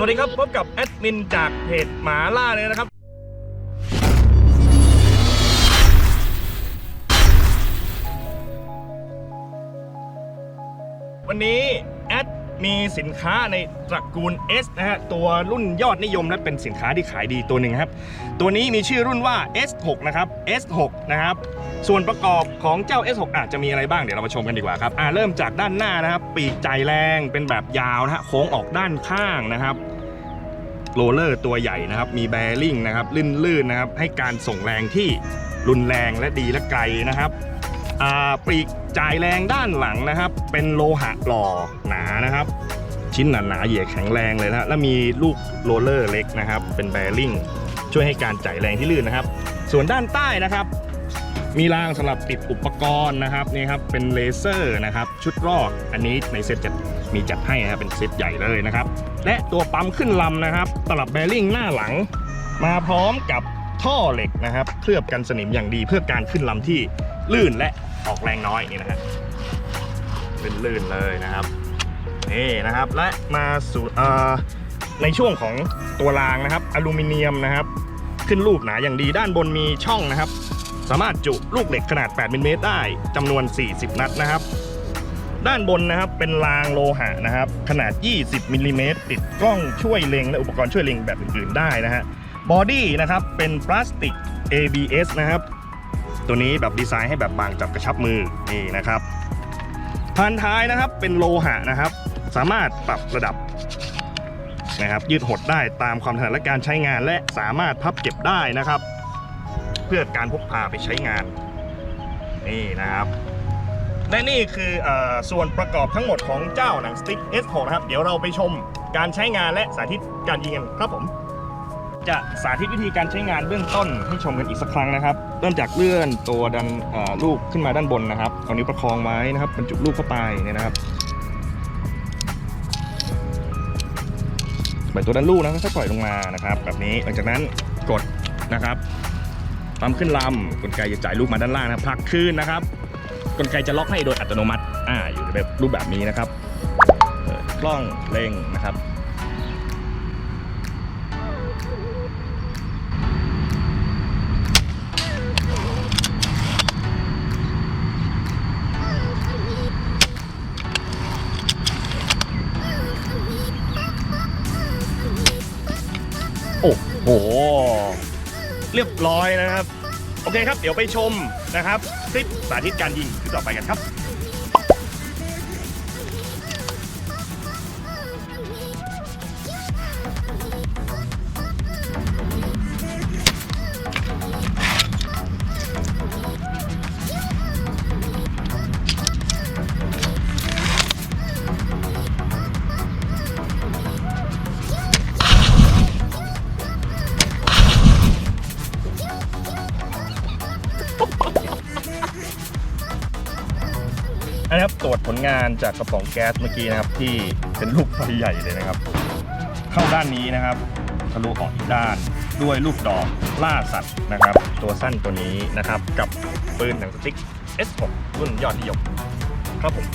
สวัสดีครับพบกับแอดมินจากเพจหมาล่าเลยนะครับ วันนี้ มีสินค้าในตระกูล S นะฮะตัวรุ่นยอดนิยมและเป็นสินค้าที่ขายดีตัวหนึ่งครับ ตัวนี้มีชื่อรุ่นว่า S6 นะครับ S6 นะครับส่วนประกอบของเจ้า S6 อาจจะมีอะไรบ้างเดี๋ยวเรามาชมกันดีกว่าครับอ่าเริ่มจากด้านหน้านะครับ ปีกจ่ายแรงเป็นแบบยาวนะฮะโค้งออกด้านข้างนะครับโรเลอร์ตัวใหญ่นะครับ มีแบริ่งนะครับลื่นๆนะครับ ให้การส่งแรงที่รุนแรงและดีและไกลนะครับ ปีกจ่ายแรงด้านหลังนะครับ เป็นโลหะหล่อหนานะครับ ชิ้นหนาๆเหยียดแข็งแรงเลยนะแล้วมีลูกโรลเลอร์เล็กนะครับ เป็นแบริ่งช่วยให้การจ่ายแรงที่ลื่นนะครับ ส่วนด้านใต้นะครับ มีรางสำหรับติดอุปกรณ์นะครับนี่ครับเป็นเลเซอร์นะครับ ชุดรอกอันนี้ในเซ็ตจะมีจัดให้นะครับเป็นเซ็ตใหญ่เลยนะครับ และตัวปั๊มขึ้นลำนะครับตลับแบริ่งหน้าหลัง มาพร้อมกับท่อเหล็กนะครับ เคลือบกันสนิมอย่างดีเพื่อการขึ้นลำที่ ลื่นและออกแรงน้อยนี่นะฮะลื่นๆเลยนะครับนี่นะครับ และมาสู่ในช่วงของตัวรางนะครับอลูมิเนียมนะครับ ขึ้นรูปหนาอย่างดีด้านบนมีช่องนะครับ สามารถจุลูกเหล็กขนาด 8มิลลิเมตรได้จำนวน 40 นัดนะครับ ด้านบนนะครับเป็นรางโลหะนะครับ ขนาด 20มิลลิเมตรติดกล้องช่วยเล็งและอุปกรณ์ช่วยเล็งแบบอื่นๆได้นะฮะบอดี้นะครับเป็นพลาสติก ABS นะครับ ตัวนี้แบบดีไซน์ให้แบบบางจับกระชับมือนี่นะครับพันท้ายนะครับเป็นโลหะนะครับ สามารถปรับระดับนะครับ ยืดหดได้ตามความถนัดและการใช้งานและสามารถพับเก็บได้นะครับ เพื่อการพกพาไปใช้งานนี่นะครับและนี่คืออส่วนประกอบทั้งหมดของเจ้าหนังสติ๊ก S6 นะครับ เดี๋ยวเราไปชมการใช้งานและสาธิตการยิงกันครับผม จะสาธิตวิธีการใช้งานเบื้องต้นให้ชมกันอีกสักครั้งนะครับ เริ่มจากเลื่อนตัวดันลูกขึ้นมาด้านบนนะครับเอานิ้วประคองไว้นะครับบรรจุลูกเข้าไปเนี่ยนะครับเหมือนตัวด้านลูกนะค่อยๆปล่อยลงมานะครับ แบบนี้หลังจากนั้นกดนะครับปั๊มขึ้นลำกลไกจะจ่ายลูกมาด้านล่างนะครับผลักขึ้นนะครับ กลไกจะล็อกให้โดยอัตโนมัติอ่าอยู่ในแบบรูปแบบนี้นะครับกล้องเร่งนะครับ โอ้โห เรียบร้อยนะครับ โอเคครับ เดี๋ยวไปชมนะครับคลิปสาธิตการยิงคลิปต่อไปกันครับ นะครับตรวจผลงานจากกระป๋องแก๊สเมื่อกี้นะครับ ที่เป็นลูกไฟใหญ่เลยนะครับ เข้าด้านนี้นะครับทะลุออกอีกด้านด้วยลูกดอกล่าสัตว์นะครับ ตัวสั้นตัวนี้นะครับ กับปืนหนังสติ๊ก S6 รุ่นยอดนิยมครับผม